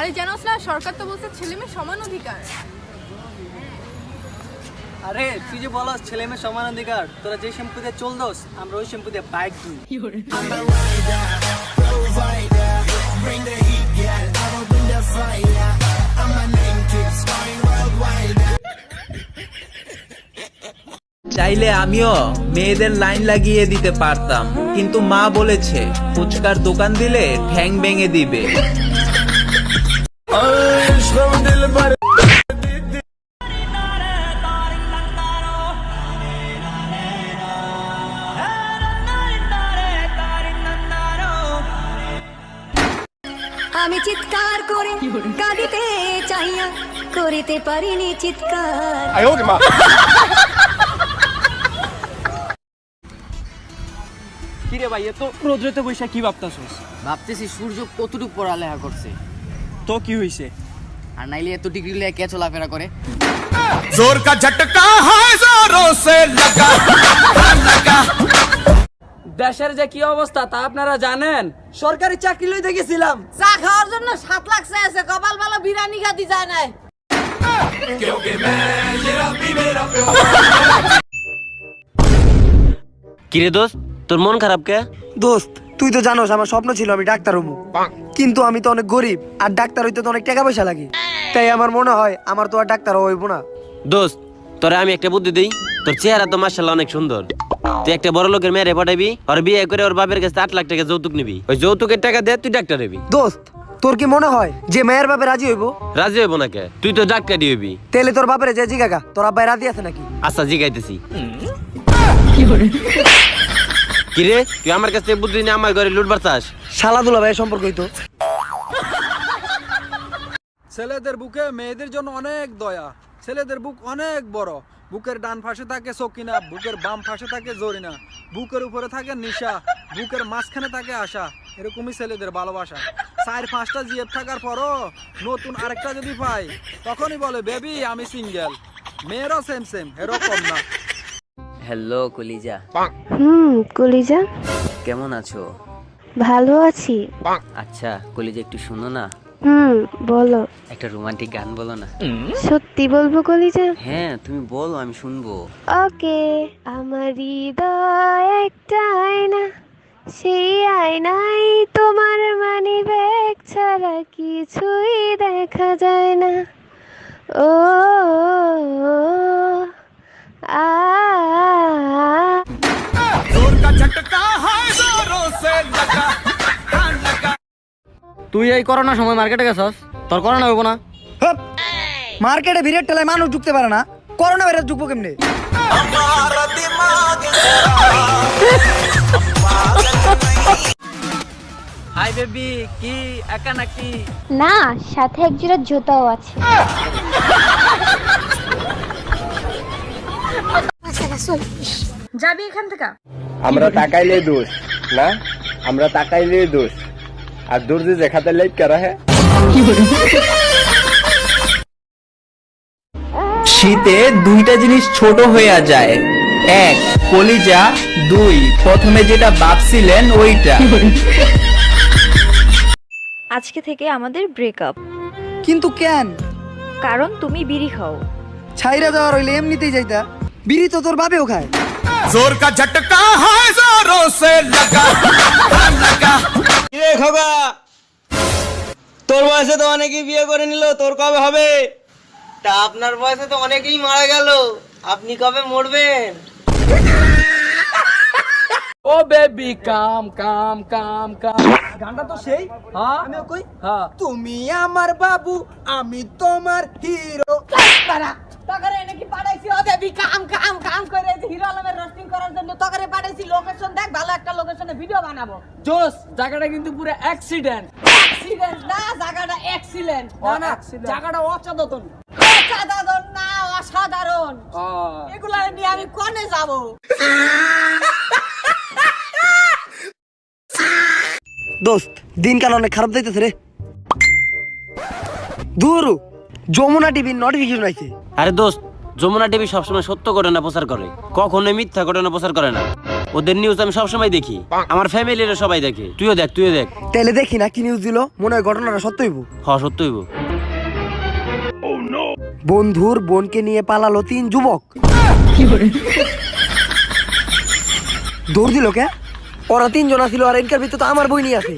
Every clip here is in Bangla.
আরে জানোস না সরকার তো বলছে ছেলে মেয়ে সমান অধিকার। আরে তুই যে বলস ছেলে মেয়ে সমান অধিকার তোরা যে শ্যাম্পু দিয়ে চল দোস আমরা ওই শ্যাম্পু দিয়ে বাইক দুই। চাইলে আমিও মেয়েদের লাইন লাগিয়ে দিতে পারতাম কিন্তু মা বলেছে ফুচকার দোকান দিলে ঠ্যাং ভেঙে দিবে। আমি চিৎকার করে কাঁদিতে চাইয়া করিতে পারিনি চিৎকার। কিরে ভাই এত রোদ্রেতে বৈশা কি ভাবতাছস? ভাবতেছি সূর্য কতটুকু পড়ালেখা করছে। তো কি হইছে? আর নাইলে এত ডিগ্রি লিয়ে কে চলাফেরা করে? জোর কা ঝটকা হয় জোরো সে লাগা। লাগা। দেশের যে কি অবস্থা তা আপনারা জানেন? সরকারি চাকরি লইতে গেছিলাম। চা খাওয়ার জন্য সাত লাখ চাইছে কপাল ভালো বিরিয়ানি খাতি যায় নাই। কিরে দোস্ত তোর মন খারাপ কে? দোস্ত তুই তো জানোস আমার স্বপ্ন ছিল আমি ডাক্তার হব। কিন্তু আমি তো অনেক গরিব আর ডাক্তার হইতে তো অনেক টাকা পয়সা লাগে। তাই আমার মনে হয় আমার তো আর ডাক্তার হইব না। দোস্ত তোরে আমি একটা বুদ্ধি দিই তোর চেহারা তো মার্শাল্লাহ অনেক সুন্দর। তুই একটা বড় লোকের মেয়েরে পাঠাবি ওর বিয়ে করে ওর বাপের কাছে আট লাখ টাকা যৌতুক নিবি। ওই যৌতুকের টাকা দিয়ে তুই ডাক্তার হবি। দোস্ত তোর কি মনে হয় যে মেয়ের বাপে রাজি হইব? রাজি হইব না কে? তুই তো ডাক্তারই হইবি তেলে তোর বাপের যে জিগাগা তোর আব্বাই রাজি আছে নাকি? আচ্ছা জিগাইতেছি। কিরে? তুই আমার কাছে বুদ্ধি নিয়ে আমার ঘরে লুটবার চাস? শালা দুলা ভাই সম্পর্ক হইতো। ছেলেদের বুকে মেয়েদের জন্য অনেক দয়া। ছেলেদের বুক অনেক বড়। বুকের ডান পাশে থাকে সকিনা বুকের বাম পাশে থাকে জরিনা বুকের উপরে থাকে নিশা বুকের মাঝখানে থাকে আশা। এরকমই ছেলেদের ভালোবাসা। চার পাঁচটা জিএফ থাকার পরও নতুন আরেকটা যদি পাই তখনই বলে বেবি আমি সিঙ্গেল। মেয়েরও সেম সেম এরকম না। হ্যালো কলিজা। হুম কলিজা। কেমন আছো? ভালো আছি। আচ্ছা কলিজা একটু শুনো না। হুম বলো। একটা রোমান্টিক গান বলো না। সত্যি বলব কলিজা? হ্যাঁ তুমি বলো আমি শুনব। ওকে। আমার হৃদয় একটা আয়না সেই আয়নায় তোমার মানি ব্যাগ ছাড়া কিছুই দেখা যায় না। ও আ তুই এই করোনার সময় মার্কেটে গেছস? তোর করোনা হইব না। হপ! মার্কেটে ভিড়ের ঠেলায় মানুষ ঢুকতে পারে না। করোনা ভাইরাস ঢুকবো কেমনে? হাই বেবি কি একা নাকি? না সাথে এক জোড়া জুতাও আছে। যাবি এখান থেকে আমরা তাকাইলে দোষ না? আমরা তাকাইলে দোষ। আর দর্জি দেখাতে লাইক করা হ্যাঁ শীতে দুইটা জিনিস ছোট হয়ে যায় এক কলিজা দুই প্রথমে যেটা ভাবছিলেন ওইটা আজকে থেকে আমাদের ব্রেকআপ কিন্তু কেন কারণ তুমি বিড়ি খাও ছাইরা যাওয়ার হইলে এমনিতেই যাইতা বিড়ি তো তোর বাপেও খায় जोर का झटका है जोरों से लगा लगा কিরে খোকা তোর বয়সে তো অনেকেই বিয়ে করে নিল তোর কবে হবে? তা আপনার বয়সে তো অনেকেই মারা গেল। আপনি কবে মরবেন? ও baby come come come come. গানটা তো সেই। হ্যাঁ। আমি কই? হ্যাঁ। তুমি আমার বাবু আমি তোমার হিরো তকরে নাকি পাঠাইছি? ও দেবী কাম কাম কাম করে হিরো আলমের রোস্টিং পাঠাইছি লোকেশন দেখ ভালো একটা লোকেশনে ভিডিও বানাবো। জোস জায়গাটা কিন্তু পুরো অ্যাক্সিডেন্ট অ্যাক্সিডেন্ট না জায়গাটা এক্সিলেন্ট না না জায়গাটা অচাদতন অসাধারণ না অসাধারণ। এগুলা নিয়ে আমি কোনে যাব? দোস্ত দিনকাল অনেক খারাপ যাইতেছে রে। দূর যমুনা টিভির নোটিফিকেশন আইছে। আরে দোস্ত যমুনা টিভি সবসময় সত্য ঘটনা প্রচার করে কখনোই মিথ্যা ঘটনা প্রচার করে না। ওদের নিউজ আমি সবসময় দেখি আমার ফ্যামিলিরও সবাই দেখে। তুইও দেখ তুইও দেখ। তাইলে দেখি না কি নিউজ দিল মনে হয় ঘটনাটা সত্য হইব। হ সত্য হইব। বন্ধুর বোনকে নিয়ে পালালো তিন যুবক। দৌড় দিল কে? ওরা তিনজন আছিল আর এনকার ভিতরে তো আমার বই নিয়ে আছে।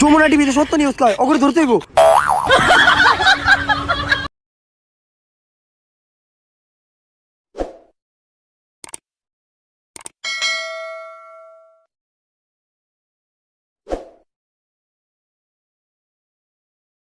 যমুনা টিভিতে সত্য নিউজ কয় ওগুলো ধরতে হইব।